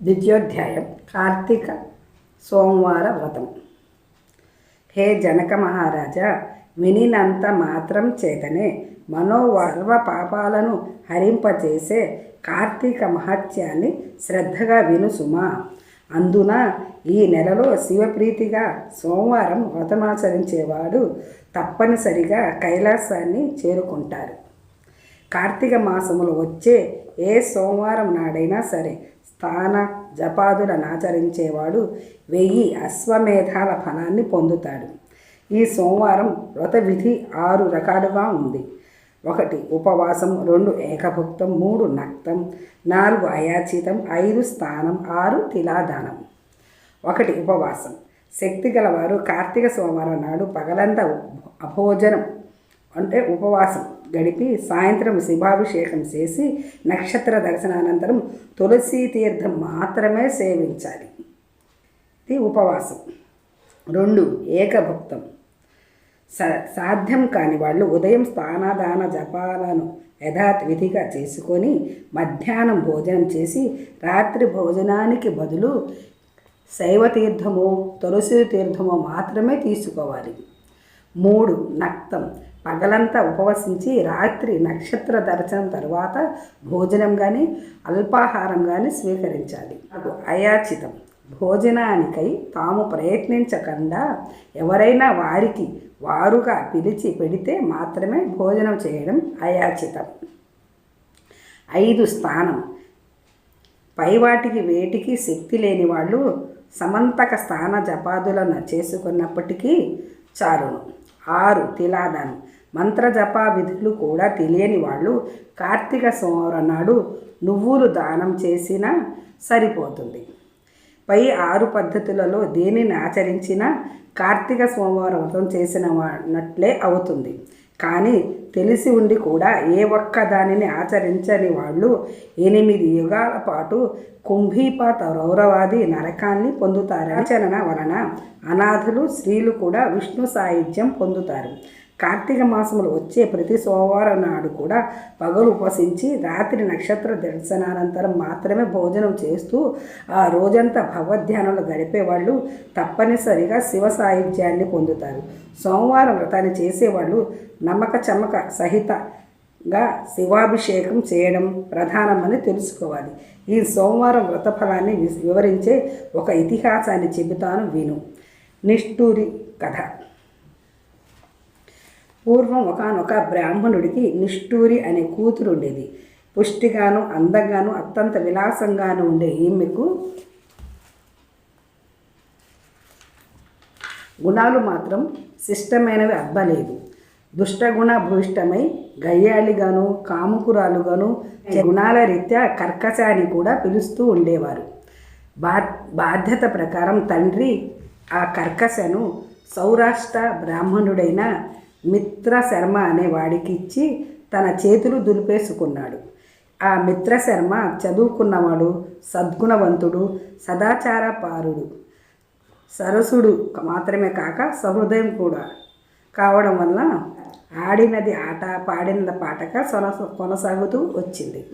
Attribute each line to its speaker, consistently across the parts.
Speaker 1: ద్వితీయోధ్యాయం కార్తీక సోమవార వ్రతం. హే జనక మహారాజా వినినంత మాత్రం చేతనే మనోవర్వ పాపాలను హరింపచేసే కార్తీక మహత్యాన్ని శ్రద్ధగా విను సుమా అందున ఈ నెలలో శివప్రీతిగా సోమవారం వ్రతమాచరించేవాడు తప్పనిసరిగా కైలాసాన్ని చేరుకుంటారు కార్తీక మాసములో వచ్చే ఏ సోమవారం నాడైనా సరే స్థాన జపాదులను ఆచరించేవాడు వెయ్యి అశ్వమేధాల ఫలాన్ని పొందుతాడు. ఈ సోమవారం వ్రత విధి ఆరు రకాలుగా ఉంది. ఒకటి ఉపవాసం రెండు ఏకభుక్తం మూడు నక్తం నాలుగు అయాచితం ఐదు స్థానం ఆరు తిలాదానం. ఒకటి ఉపవాసం. శక్తి గలవారు కార్తీక సోమవారం నాడు పగలంతా అభోజనం అంటే ఉపవాసం గడిపి సాయంత్రం శివాభిషేకం చేసి నక్షత్ర దర్శనానంతరం తులసీ తీర్థం మాత్రమే సేవించాలి. ఇది ఉపవాసం. రెండు ఏకభక్తం. సా సాధ్యం కాని వాళ్ళు ఉదయం స్నానదాన జపాలను యథావిధిగా చేసుకొని మధ్యాహ్నం భోజనం చేసి రాత్రి భోజనానికి బదులు శైవ తీర్థము తులసి తీర్థము మాత్రమే తీసుకోవాలి. మూడు నక్తం. పగలంతా ఉపవసించి రాత్రి నక్షత్ర దర్శనం తర్వాత భోజనం కానీ అల్పాహారం కానీ స్వీకరించాలి. నాకు అయాచితం. భోజనానికై తాము ప్రయత్నించకుండా ఎవరైనా వారికి వారుగా పిలిచి పెడితే మాత్రమే భోజనం చేయడం అయాచితం. ఐదు స్థానం. పైవాటికి వేటికి శక్తి లేని వాళ్ళు సమంతక స్థాన జపాదులను చేసుకున్నప్పటికీ చారును ఆరు తిలాదానం. మంత్ర జపా విధులు కూడా తెలియని వాళ్ళు కార్తీక సోమవారం నాడు నువ్వులు దానం చేసినా సరిపోతుంది. పై ఆరు పద్ధతులలో దేనిని ఆచరించినా కార్తీక సోమవారం వ్రతం చేసిన నట్లే అవుతుంది. కానీ తెలిసి ఉండి కూడా ఏ ఒక్క దానిని ఆచరించని వాళ్ళు ఎనిమిది యుగాల పాటు కుంభీపాత రౌరవాది నరకాన్ని పొందుతారు ఆచరణ వలన అనాథులు స్త్రీలు కూడా విష్ణు సాహిత్యం పొందుతారు. కార్తీక మాసంలో వచ్చే ప్రతి సోమవారం నాడు కూడా పగలు ఉపసించి రాత్రి నక్షత్ర దర్శనానంతరం మాత్రమే భోజనం చేస్తూ ఆ రోజంతా భగవద్ధ్యానంలో గడిపేవాళ్ళు తప్పనిసరిగా శివ సాహిత్యాన్ని పొందుతారు. సోమవారం వ్రతాన్ని చేసేవాళ్ళు నమ్మక చమ్మక సహితంగా శివాభిషేకం చేయడం ప్రధానమని తెలుసుకోవాలి. ఈ సోమవారం వ్రత ఫలాన్ని వివరించే ఒక ఇతిహాసాన్ని చెబుతాను విను. నిష్ఠూరి కథ. పూర్వం ఒకనొక బ్రాహ్మణుడికి నిష్ఠూరి అనే కూతురు ఉండేది పుష్టిగాను అందంగాను అత్యంత విలాసంగాను ఉండే ఈమెకు గుణాలు మాత్రం శిష్టమైనవి అబ్బలేదు. దుష్టగుణ భూయిష్టమై గయ్యాళిగాను కాముకురాలుగాను గుణాల రీత్యా కర్కశాని కూడా పిలుస్తూ ఉండేవారు. బా బాధ్యత ప్రకారం తండ్రి ఆ కర్కశను సౌరాష్ట్ర బ్రాహ్మణుడైన మిత్ర శర్మ అనే వాడికి ఇచ్చి తన చేతులు దులిపేసుకున్నాడు. ఆ మిత్ర శర్మ చదువుకున్నవాడు సద్గుణవంతుడు సదాచారపారుడు సరసుడు మాత్రమే కాక సహృదయం కూడా. కావడం వల్ల ఆడినది ఆట పాడినది పాటగా కొనస కొనసాగుతూ వచ్చింది.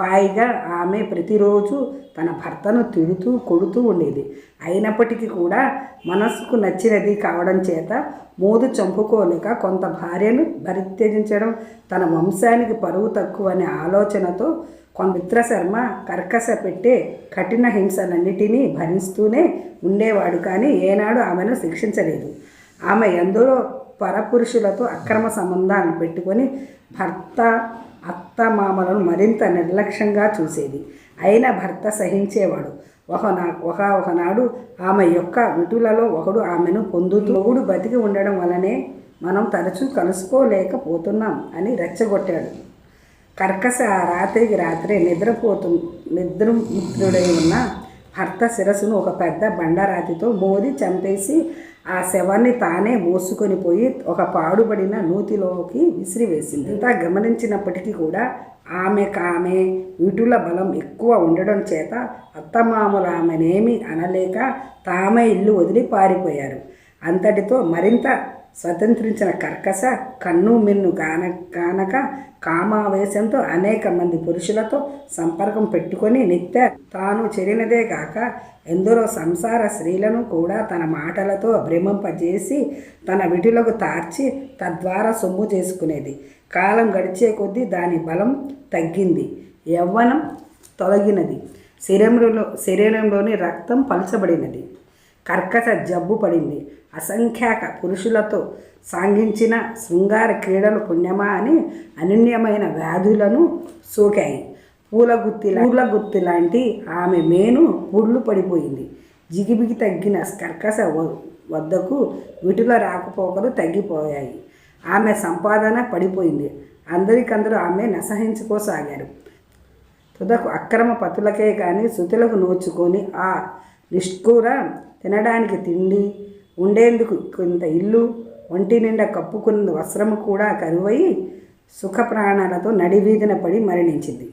Speaker 1: పైగా ఆమె ప్రతిరోజు తన భర్తను తిడుతూ కొడుతూ ఉండేది. అయినప్పటికీ కూడా మనస్సుకు నచ్చినది కావడం చేత మోదు చంపుకోలేక కొంత భార్యను పరిత్యజించడం తన వంశానికి పరువు తక్కువ అనే ఆలోచనతో కొంత మిత్రశర్మ కర్కశ పెట్టే కఠిన హింసలన్నిటినీ భరిస్తూనే ఉండేవాడు కానీ ఏనాడు ఆమెను శిక్షించలేదు. ఆమె ఎందరో పరపురుషులతో అక్రమ సంబంధాలు పెట్టుకొని భర్త అత్తమామలను మరింత నిర్లక్ష్యంగా చూసేది. అయిన భర్త సహించేవాడు. ఒక నా ఒక ఒకనాడు ఆమె యొక్క విటులలో ఒకడు ఆమెను పొందుతోడు బతికి ఉండడం వలనే మనం తరచూ కలుసుకోలేకపోతున్నాం అని రెచ్చగొట్టాడు. కర్కశ రాత్రికి రాత్రే నిద్రపోతు నిద్రమిత్రుడై ఉన్న భర్త శిరస్సును ఒక పెద్ద బండరాతితో మోది చంపేసి ఆ శవాన్ని తానే మోసుకొని పోయి ఒక పాడుబడిన నూతిలోకి విసిరివేసింది. ఇంత గమనించినప్పటికీ కూడా ఆమె కామె విటుల బలం ఎక్కువ ఉండడం చేత అత్తమామలు ఆమెనేమి అనలేక తామే ఇల్లు వదిలి పారిపోయారు. అంతటితో మరింత స్వతంత్రించిన కర్కస కన్ను మిన్ను కాన గానక కామావేశంతో అనేక మంది పురుషులతో సంపర్కం పెట్టుకొని నిత్య తాను చెరినదే కాక ఎందరో సంసార స్త్రీలను కూడా తన మాటలతో భ్రమింపజేసి తన విటులకు తార్చి తద్వారా సొమ్ము చేసుకునేది. కాలం గడిచే కొద్దీ దాని బలం తగ్గింది. యవ్వనం తొలగినది. శరీరంలో శరీరంలోని రక్తం పలచబడినది. కర్కశ జబ్బు పడింది. అసంఖ్యాక పురుషులతో సాగించిన శృంగార క్రీడలు పుణ్యమా అని అనన్యమైన వ్యాధులను సోకాయి. పూలగుత్తి పూలగుత్తి లాంటి ఆమె మేను పుళ్ళు పడిపోయింది. జిగిబిగి తగ్గిన కర్కశ వద్దకు విటుల రాకపోకలు తగ్గిపోయాయి. ఆమె సంపాదన పడిపోయింది. అందరికందరూ ఆమె నసహించుకోసాగారు. తుదకు అక్రమ పతులకే కానీ శృతులకు నోచుకొని ఆ నిష్కూర తినడానికి తిండి ఉండేందుకు కొంత ఇల్లు ఒంటి నిండా కప్పుకున్న వస్త్రము కూడా కరువై సుఖ ప్రాణాలతో నడివీధిన పడి మరణించింది.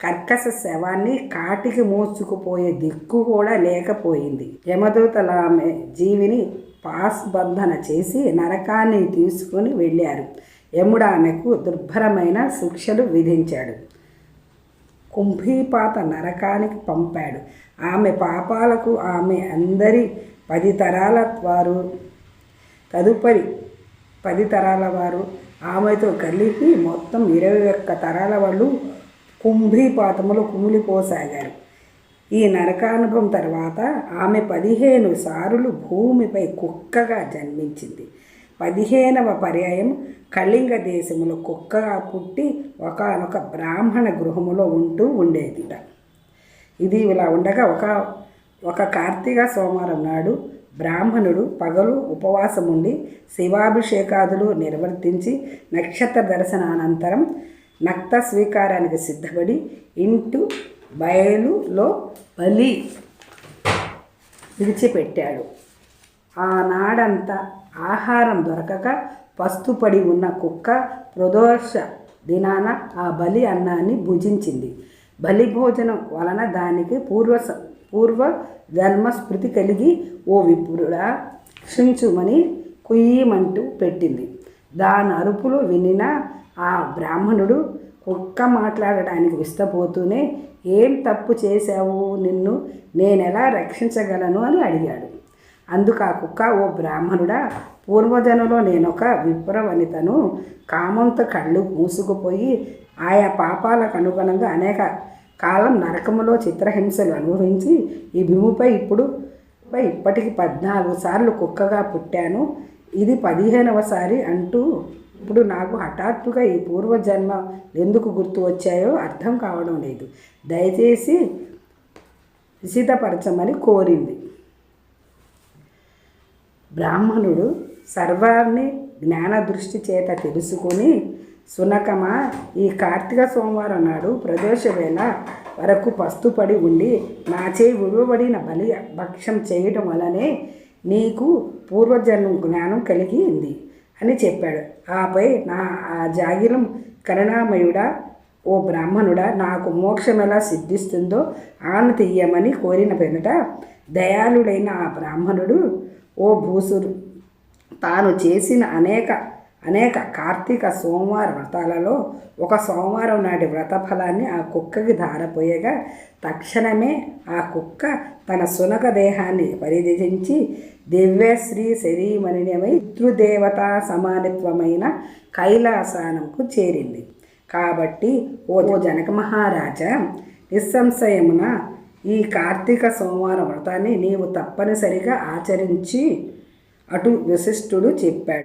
Speaker 1: కర్కశ శవాన్ని కాటికి మోసుకుపోయే దిక్కు కూడా లేకపోయింది. యమదూతల ఆమె జీవిని పాస్బంధన చేసి నరకాన్ని తీసుకొని వెళ్ళారు. యముడు ఆమెకు దుర్భరమైన శిక్షలు విధించాడు. కుంభీపాత నరకానికి పంపాడు. ఆమె పాపాలకు ఆమె అందరి పది తరాల వారు. తదుపరి పది తరాల వారు. ఆమెతో కలిపి మొత్తం ఇరవై ఒక్క తరాల వాళ్ళు కుంభీపాతములు కుమిలిపోసాగారు. ఈ నరకానుభవం తర్వాత ఆమె పదిహేను సార్లు భూమిపై కుక్కగా జన్మించింది. పదిహేనవ పర్యాయం కళింగ దేశములో కుక్కగా పుట్టి ఒకనొక బ్రాహ్మణ గృహములో ఉంటూ ఉండేదిట. ఇది ఇలా ఉండగా ఒక ఒక కార్తీక సోమవారం నాడు బ్రాహ్మణుడు పగలు ఉపవాసం ఉండి శివాభిషేకాదులు నిర్వర్తించి నక్షత్ర దర్శనానంతరం నక్త స్వీకారానికి సిద్ధపడి ఇంటు బయలులో బలి విడిచిపెట్టాడు. ఆనాడంతా ఆహారం దొరకక పస్తుపడి ఉన్న కుక్క ప్రదోష దినాన ఆ బలి అన్నాన్ని భుజించింది. బలి భోజనం వలన దానికి పూర్వ పూర్వ జన్మ స్మృతి కలిగి ఓ విప్రుడా క్షించుమని కుయ్యమంటూ పెట్టింది. దాని అరుపులు వినిన ఆ బ్రాహ్మణుడు కుక్క మాట్లాడడానికి విస్తపోతూనే ఏం తప్పు చేశావు? నిన్ను నేనెలా రక్షించగలను? అని అడిగాడు. అందుకు ఆ కుక్క ఓ బ్రాహ్మణుడా పూర్వజనులో నేనొక విప్రవనితను. కామంతో కళ్ళు మూసుకుపోయి ఆయా పాపాలకు అనుగుణంగా అనేక కాలం నరకములో చిత్రహింసలు అనుభవించి ఈ భూమిపై ఇప్పుడు పై ఇప్పటికి పద్నాలుగు సార్లు కుక్కగా పుట్టాను. ఇది పదిహేనవసారి అంటూ ఇప్పుడు నాకు హఠాత్తుగా ఈ పూర్వజన్మ ఎందుకు గుర్తు వచ్చాయో అర్థం కావడం లేదు. దయచేసి విసితపరచమని కోరింది. బ్రాహ్మణుడు సర్వాన్ని జ్ఞాన దృష్టి చేత తెలుసుకొని సునకమ ఈ కార్తీక సోమవారం నాడు ప్రదోష వేళ వరకు పస్తుపడి ఉండి నాచే విలువబడిన బలి భక్ష్యం చేయటం వలనే నీకు పూర్వజన్మ జ్ఞానం కలిగింది అని చెప్పాడు. ఆపై నా ఆ జాగిరం కరుణామయుడా ఓ బ్రాహ్మణుడా నాకు మోక్షం ఎలా సిద్ధిస్తుందో ఆను తీయమని కోరిన పెనుట దయాళుడైన ఆ బ్రాహ్మణుడు ఓ భూసురు తాను చేసిన అనేక అనేక కార్తీక సోమవార వ్రతాలలో ఒక సోమవారం నాటి వ్రత ఫలాన్ని ఆ కుక్కకి ధారపోయగా తక్షణమే ఆ కుక్క తన సునక దేహాన్ని పరిధించి దివ్యశ్రీ శరీమణిమై పితృదేవతా సమానిత్వమైన కైలాసానంకు చేరింది. కాబట్టి ఓ జనక మహారాజా నిస్సంశయమున ఈ కార్తీక సోమవార వ్రతాన్ని నీవు తప్పనిసరిగా ఆచరించి అటు వశిష్ఠుడు చెప్పాడు.